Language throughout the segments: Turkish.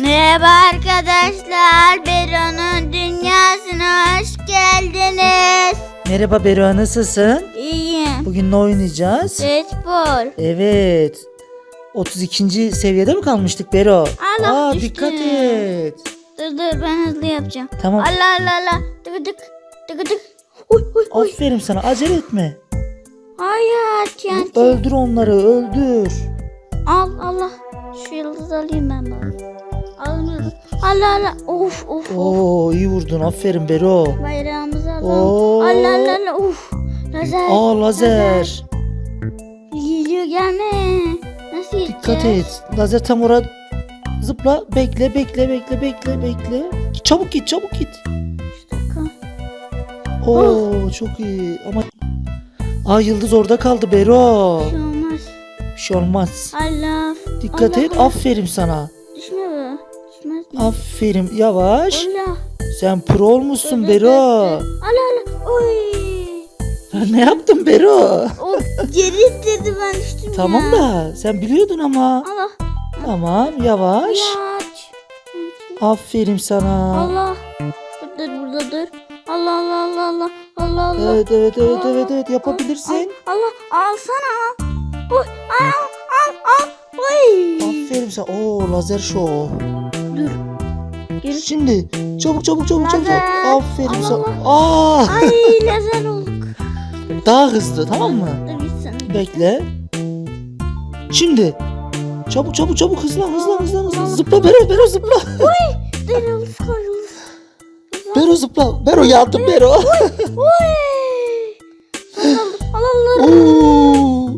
Merhaba arkadaşlar. Bero'nun dünyasına hoş geldiniz. Merhaba Bero nasılsın? İyiyim. Bugün ne oynayacağız? Futbol. Evet. 32. seviyede mi kalmıştık Bero? Allah Aa, düştü. dikkat et. Dur dur ben hızlı yapacağım. Tamam. Allah Allah Allah. Tık tık. Tık tık. Uy uy uy. Aferin sana acele etme. Hayır TNT. Öldür onları öldür. Al Allah. Şu yıldızı alayım ben bari. Allah Allah. Of of of. Oo iyi vurdun aferin Bero. Bayrağımızı alalım. Oo. Allah Allah Allah. Uf. Lazer. Aa lazer. Geliyor gelme. Nasıl Dikkat gideceğiz? et. Lazer tam oraya zıpla. Bekle bekle bekle bekle bekle. Çabuk git çabuk git. Oo çok iyi ama Aa yıldız orada kaldı Bero. Bir şey olmaz. Bir şey olmaz. Allah. Dikkat Allah et. Allah. Aferin sana. Aferin. Yavaş. Allah. Sen pro olmuşsun Bero. Allah Allah. Oy. ne yaptın Bero? O geri ittiydi ben düştüm tamam ya. da sen biliyordun ama. Allah. Tamam yavaş. Yaç. Aferin sana. Allah. Dur burada dur. Allah Allah Allah Allah. Allah Allah. Evet evet evet Allah, evet evet yapabilirsin. Allah alsana. Oy. Al al al. Oy. Aferin sana. Oo lazer show. Dur. Geri. Şimdi çabuk çabuk çabuk çabuk. Çabuk. Aferin sana. Aa, Ay lazer olduk. daha hızlı tamam mı? Gitsin. Bekle. Şimdi. Çabuk çabuk çabuk hızlan hızlan hızlan hızlan. Zıpla Bero Bero zıpla. Dur yıldız koy yıldız. Bero zıpla. Bero yandım Bero. Oy. Allah Allah. Oo,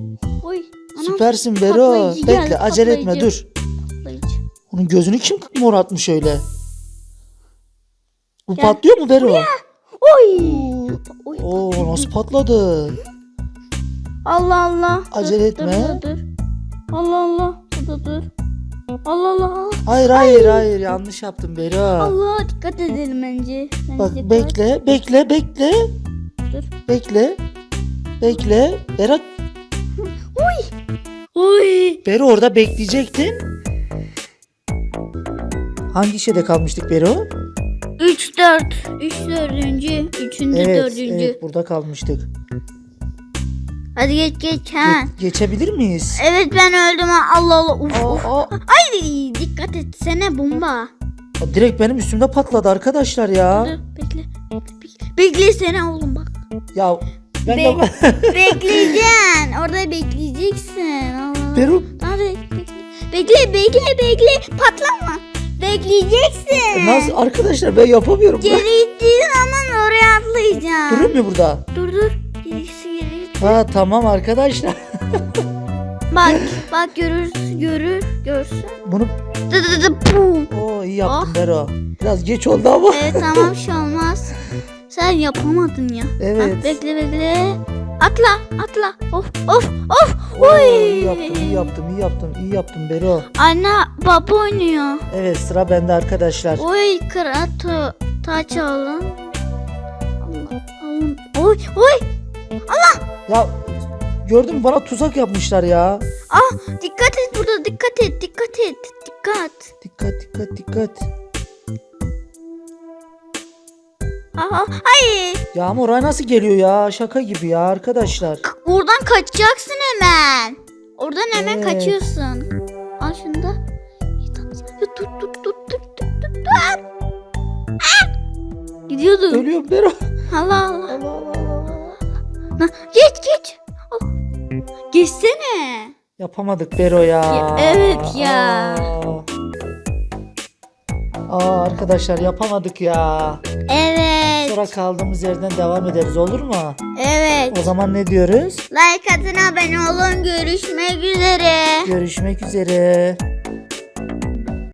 Oy. Anam, süpersin Bero. patlayıcı Bekle geldi, acele etme patlayıcı. dur. Onun gözünü kim mor atmış öyle? Bu Gel. patlıyor mu Bero? Oy. Oy. Oo nasıl patladı? Allah Allah. Acele Dur, etme. Dur, dur, dur. Allah Allah. Burada dur. Allah Allah. Hayır hayır hayır yanlış yaptım Bero. Allah dikkat edelim bence. Bence Bak dikkat. bekle bekle bekle. Dur. Bekle. Bekle. Berat Oy. Bero orada bekleyecektin. Hangi şeyde kalmıştık Bero? 3 4. 3 dördüncü. Üçüncü Evet, dördüncü. evet burada kalmıştık. Hadi geç geç ha. Ge- geçebilir miyiz? Evet ben öldüm ha. Allah Allah. Uf, Aa, uf. aa, Ay dikkat etsene bomba. aa, direkt benim üstümde patladı arkadaşlar ya. Dur bekle. Bekle. Beklesene oğlum bak. Ya ben Be- de Bekleyeceksin. Orada bekleyeceksin. Allah. Bero Hadi bekle. Bekle bekle bekle. Patlama. Bekleyeceksin. nasıl arkadaşlar ben yapamıyorum. Geri ittiğin zaman oraya atlayacaksın. Durur mu burada? Dur dur. Gerisi geri. it. Ha tamam arkadaşlar. Bak bak görür görür görsün. Bunu Dı dı dı pum. o iyi yaptın Ah. Bero. Biraz geç oldu ama. Evet tamam bir şey olmaz. Sen yapamadın ya. Evet. Ha, bekle bekle. Atla atla. Of of of. Oo, Oy. iyi yaptım, iyi yaptım, iyi yaptım, iyi yaptım Bero. Anne baba oynuyor. Evet sıra bende arkadaşlar. Oy kıratı taç alın. Allah alın. Oy oy. Ya gördün mü bana tuzak yapmışlar ya. Ah dikkat et burada dikkat et dikkat et. Dikkat. Dikkat dikkat dikkat. Aha, ay Yağmur ay nasıl geliyor ya? Şaka gibi ya arkadaşlar. oradan kaçacaksın hemen. Oradan hemen Evet. kaçıyorsun. Al şunu da. İyi, tamam. Ya, dur dur dur dur dur dur dur. Ah! Gidiyordu. Ölüyorum Bero. Allah Allah. Allah Allah Allah. Na, geç geç. Al. Geçsene. Yapamadık Bero ya. Ya, evet ya. Aa. Aa arkadaşlar yapamadık ya. Evet. Sonra kaldığımız yerden devam ederiz olur mu? Evet. O zaman ne diyoruz? Like atın abone olun. Görüşmek üzere. Görüşmek üzere.